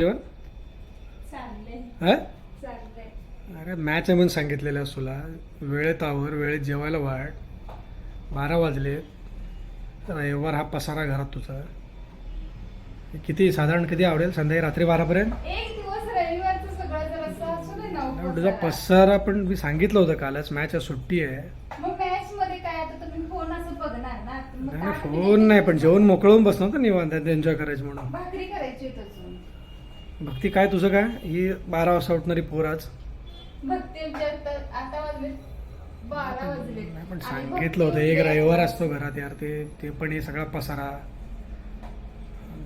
जेवण? हा? अरे मॅच आहे म्हणून सांगितलेलं आहे तुला वेळेत आवर वेळेत जेवायला वाढ. बारा वाजले. रविवार हा पसारा घरात तुझा. किती साधारण कधी आवडेल? संध्याकाळी रात्री बारापर्यंत? असं असू तुझा. पसारा पण मी सांगितलं होतं कालच मॅच सुट्टी आहे. फोन असं नाही, काय फोन नाही पण जेवण मोकळून बसणार निवांत एन्जॉय करायचं म्हणून भाकरी करायची होती अजून भक्ती काय तुझं काय? ही बारा वाजता उठणारी पोर आज. भक्ती तर आता वाजले. बारा वाजले. नाही, पण सांगितलं होतं एक रविवार असतो घरात यार ते ते पण हे सगळा पसारा.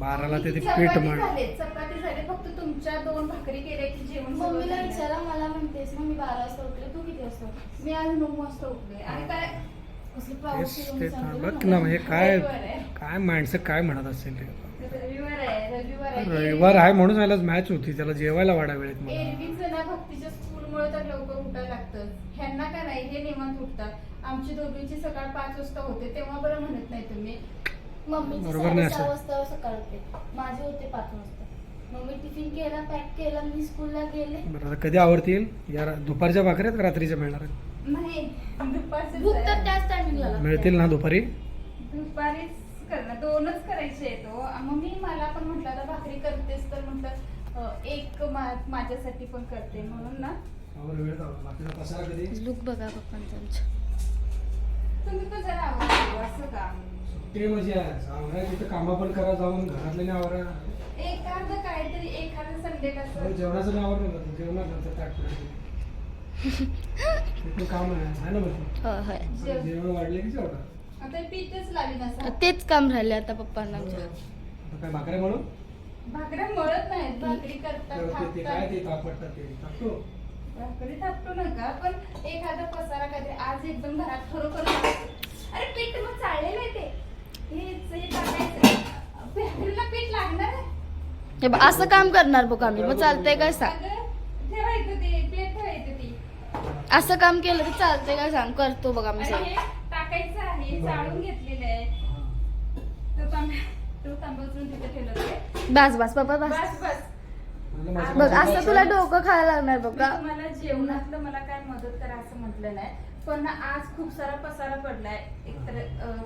बाराला ते ते पीठ म्हण चपाती झाले फक्त तुमच्या दोन भाकरी केल्या की जेवण सगळं मम्मीला झालं. विचारा मला म्हणतेस मग मी बारा वाजता उठले तू किती वाजता उठलीस? मी आज नऊ वाजता उठले. आणि काय? कसली तेच पाऊस ते बघ ना. म्हणजे काय. काय माणसं काय म्हणत असेल ते? रविवार आहे म्हणून आलाच मॅच होती. त्याला जेवायला वाढा वेळेत एरवीच ना भक्तीच्या स्कूलमुळे तर लवकर उठायला लागतं. ह्यांना काय नाही? हे निवांत उठतात. आमची दोघींची सकाळ पाच वाजता होते तेव्हा बरं म्हणत नाही तुम्ही. मम्मीची बरोबर नाही साडेसहा असं. वाजता सकाळ होते. माझे होते पाच वाजता. मम्मी टिफिन केला पॅक केला मी स्कूलला गेले. बरं आता कधी आवडतील? या रा- दुपारच्या भाकऱ्यात का रात्रीच्या मिळणार आहेत? नाही दुपारचं भूक तर त्याच टायमिंगला मिळतील ना दुपारी? दुपारीच करणं दोनच करायचे आहे तो मग मी मला पण म्हटलं आता भाकरी करतेस तर म्हटलं एक मा- माझ्यासाठी पण करते म्हणून ना? लुक बघा पप्पांचा तुम्ही पण जरा आवडतो असं का? ते म्हणजे आवरा तिथं कामं पण करा जाऊन घरातले नाही आवरा. एखादं काहीतरी एखादं संडे कसं जेवणाचं नाही आवडलं काम आहे. ना जेव- जेवण वाढले की आता पीठच नसा तेच काम राहिले आता पप्पांना काय भाकऱ्या म्हणून? भाकऱ्या मळत नाहीत भाकरी करतात ते- काय थापतात ते तापडतात ते? तापतो भाकरी थापतो नका पण एखादा पसारा काहीतरी आज एकदम घरात खरोखर अरे पीठ मग चाललेलं आहे ते. हेच हे टाकायचं भाकरीला पीठ लागणार आहे? हे बघ, असं काम करणार बघ आम्ही. मग चालतंय काय सांग? ठेवायचं ते प्लेट ठेवायचं ती. असं काम केलं तर चालतंय काय सांग? करतो बघ आम्ही आणि हे टाकायचं आहे चाळून घेतलेलं आहे. तांबे बस बस पप्पा बस. बस बस. बघ असं तुला डोकं खायला लागणार बघ मी का तुम्हाला जेवणातलं मला काय मदत करा असं म्हटलं नाही. पण आज खूप सारा पसारा पडलाय. एकतर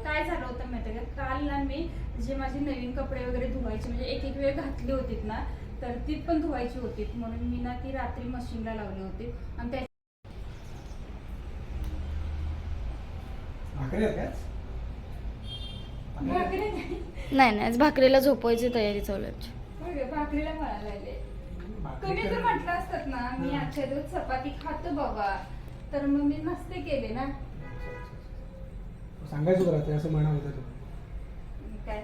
काय झालं होतं माहिती का? काल ना मी जे माझे नवीन कपडे वगैरे धुवायचे म्हणजे एक एक वेळ घातली होती ना तर ती पण धुवायची होती म्हणून मी ना ती रात्री मशीनला लावली होती. आणि त्या? भाकरी नाही नाही आज भाकरीला झोपवायची तयारी चालू आहे भाकरीला लागले तुम्ही जर कर- म्हटलं असतात ना मी. आजच्या दिवस चपाती खातो बाबा. तर मग मी नसते केले ना. सांगायचं बरं ते असं म्हणा होतं तू काय?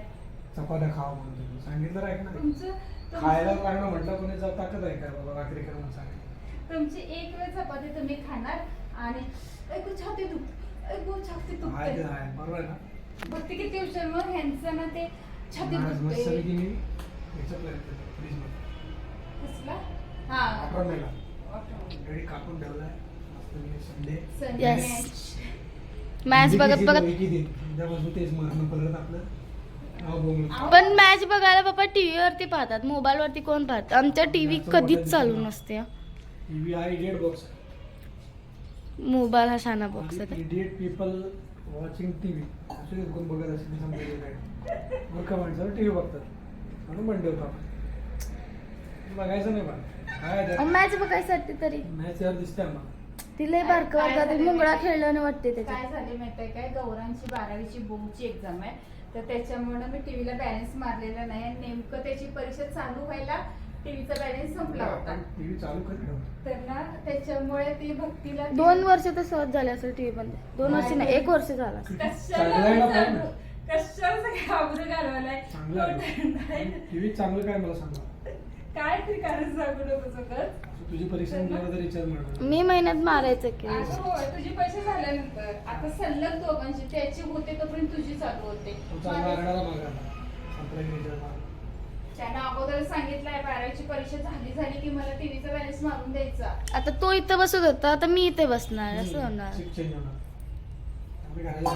चपात्या खावा म्हणून तुम्ही. सांगितलं आहे ना तुमचं तुमचं- खायला लागणं म्हटलं कोणी जाऊ ताकद आहे काय बाबा भाकरी कर म्हणून सांगितलं तुमची एक वेळ चपाती तुम्ही खाणार आणि ऐकू छाती दुख ऐकू छाती आहे ते दुखते आहे बरोबर आहे ना? भक्ती किती मग ह्यांचं ना ते कसला? हा. संडे. Yes. मॅच बघत बघत. पण मॅच बघायला पप्पा टीव्ही वरती पाहतात. मोबाईल वरती कोण पाहत? आमच्या टीव्ही कधीच चालू नसते हा. मोबाईल हा शाना बॉक्स आहे पीपल वॉचिंग टीव्ही असे कोण बघत असेल समजायचं काय. मूर्ख माणसाला टीव्ही बघतात. म्हणून म्हणते होतो आपण. बघायचं नाही पण काय मॅच बघायसाठी तरी. मॅच यार दिसते आम्हाला. तिला बारकं वाटतं. मुंगळा माहिती? खेळल्याने वाटते काय त्याच्यात झाले माहितीये काय? गौरांची बारावीची बोर्डची एक्झाम आहे. तर त्याच्यामुळे मी टीव्हीला बॅलन्स मारलेला नाही. आणि नेमकं त्याची परीक्षा चालू व्हायला टीव्हीचा बॅलन्स संपला होता. टीव्ही चालू तर ना. त्याच्यामुळे ती भक्तीला दोन वर्ष तर सहज झाले असेल टीव्ही बंद. दोन वर्ष नाही एक वर्ष झाला असेल. कशाला चांगलं आहे ना पण? सांगू? कशाला सगळं आबरू घालवलाय? चांगलं आहे. टीव्ही चांगलं काय मला सांगा? काय तरी कारण सांगू नको सगळं? असं तुझी परीक्षा तर मिळणार मी महिन्यात मारायचं की. आता होय तुझे पैसे झाल्यानंतर. आता सलग दोघांची त्याची होते तोपर्यंत तुझी चालू होते. तो चांगला आरडाला मागा संपला की रिचार्ज मागा त्यानं अगोदर सांगितलंय बारावीची परीक्षा झाली झाली की मला टीव्हीचा बॅलन्स मारून द्यायचा. आता तो इथं बसत होता आता मी इथे बसणार असं होणार. घराला.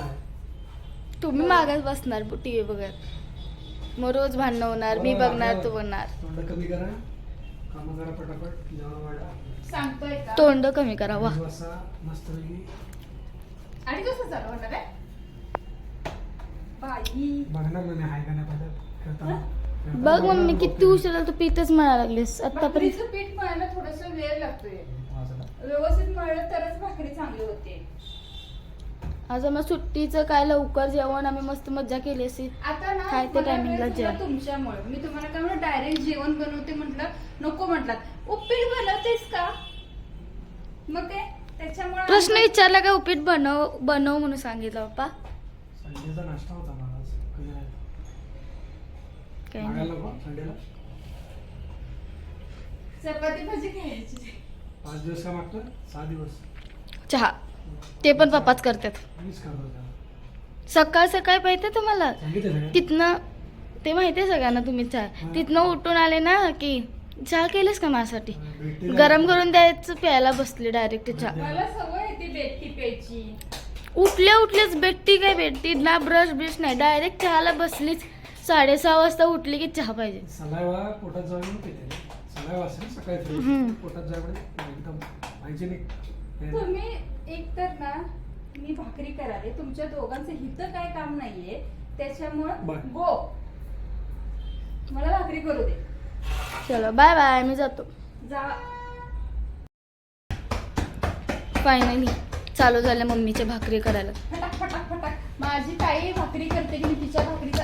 तुम्ही मागास बसणार टीव्ही बघत. मग रोज भांडणं होणार मी बघणार तू बघणार. तोंड कमी करा कामं जरा पटापट जेवण वाढा. सांगतोय का? तोंड कमी करा वा. मस्तपैकी आणि कसं चालू होणार आहे बाई. बघणार ना मी हाय का नाही पद्धत करताना बघ मम्मी किती उशीर तू पीतच म्हणायला लागलीस. आतापर्यंत भाकरीचं पीठ मळायला थोडस वेळ लागतोय. व्यवस्थित मळलं तरच भाकरी चांगली होते. आज आम्हाला सुट्टीचं काय लवकर जेवण? आम्ही मस्त मज्जा केली आता ना काय ते मला timing ला वेळ तुमच्यामुळे. मी तुम्हाला काय म्हणलं डायरेक्ट जेवण बनवते म्हटलं नको म्हटलात. उपीट बनवतेस का? मग ते त्याच्यामुळे प्रश्न विचारला का उपीट बनव बनव म्हणून सांगितलं पप्पा. संडेचा नाश्ता होता नाही. काय मागायला नाही चपाती भाजी खायची पाच दिवस मागतो? सहा दिवस. चहा. ते पण पप्पाच करतात. मीच करतो त्याला सकाळ सकाळी पाहिजे तुम्हाला सांगितलं सगळं तिथनं ते माहिती आहे सगळ्यांना तुम्ही चहा. तिथनं उठून आले ना की चहा केलेस का माझ्यासाठी? भेटते गरम करून द्यायचं प्यायला बसले डायरेक्ट चहा. मला सवय येते बेटकी प्यायची. उठल्या उठलेच भेटती काय भेटती? ना ब्रश ब्रश नाही. डायरेक्ट चहाला बसलीच. साडेसहा वाजता उठली की चहा पाहिजे. सलायवा पोटात जाऊन पिते. सलायवा असेल सकाळी फ्रेश. हम्म. पोटात जाऊन एकदम हायजेनिक तुम्ही एकतर ना मी भाकरी कराले तुमच्या दोघांचं हित काय काम नाहीये. त्याच्यामुळं. गो. मला भाकरी करू दे. चलो बाय बाय मी जातो. जा. फायनली चालू झाल्या मम्मीच्या भाकरी करायला. फटाक फटाक फटाक माझी काही भाकरी करते की मी तिच्या भाकरीचा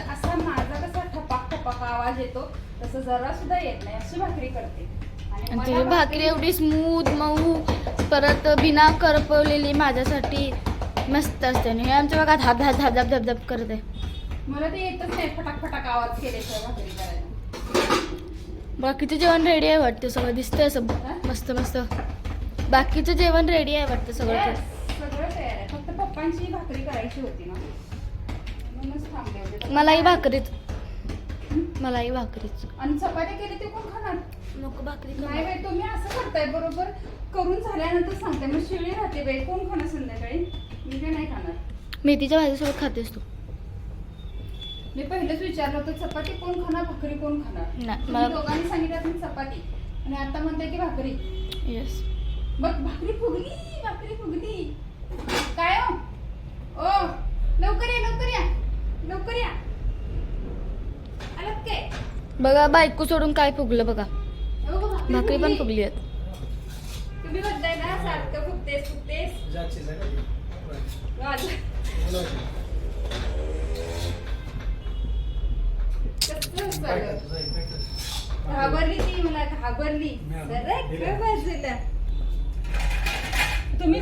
आवाज येतो तसं जरा सुद्धा येत नाही अशी भाकरी करते. आणि आणि मला तुझी भाकरी एवढी स्मूथ मऊ परत बिना करपवलेली माझ्यासाठी मस्त असते. आणि हे आमच्या भागात हात हात हात धब धब करत. आहे मला ते येतच नाही फटाक फटाक आवाज केल्याशिवाय भाकरी करायला. बाकीचं जेवण रेडी आहे वाटतं सगळं दिसतंय असं मस्त मस्त. बाकीचं जेवण रेडी आहे वाटतं सगळं. Yes, सगळं तयार आहे. फक्त पप्पांची भाकरी करायची होती ना. म्हणूनच थांबले होते. मलाही भाकरीच मलाही भाकरीच. आणि चपाती केली ते कोण खाणार? नको भाकरी नाही बाई तुम्ही असं करताय बरोबर? करून झाल्यानंतर सांगताय मग शिळी राहते बाई. कोण खाणार संध्याकाळी? मी काय नाही खाणार. मेथीच्या भाजीसोबत खातेस तू. मी पहिलेच विचारलं होतं चपाती कोण खाणार भाकरी कोण खाणार? नाही तुम्ही मला दोघांनी सांगितलं तुम्ही चपाती. आणि आता म्हणताय की भाकरी. येस मग भाकरी फुगली भाकरी फुगली. काय हो? ओ लवकर या लवकर या. लवकर या. बघा बायको सोडून काय फुगलं बघा. भाकरी पण फुगली. आहेत. तुम्ही बघताय ना सारखं फुगतेस फुगतेस. घाबरली ती मला घाबरली. तुम्ही